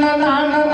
na na na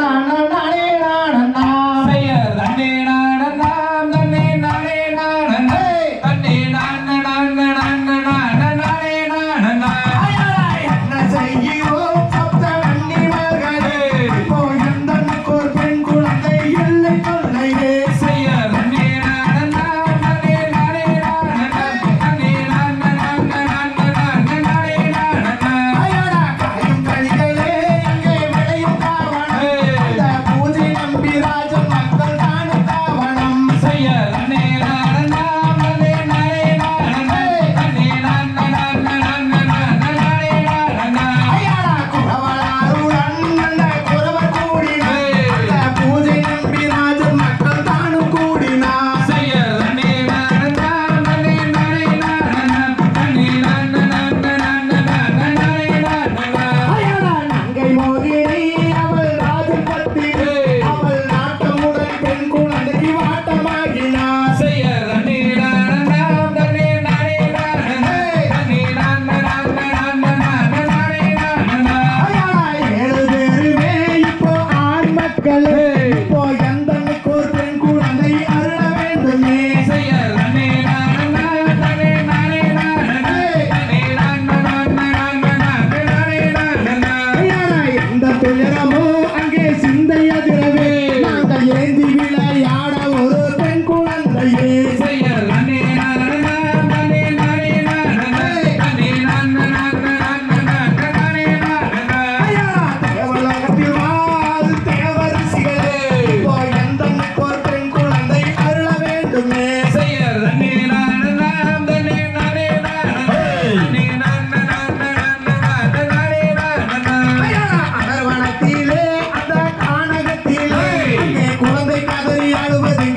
துயரமோ அங்கே சிந்தையதிரவே I don't Halloween.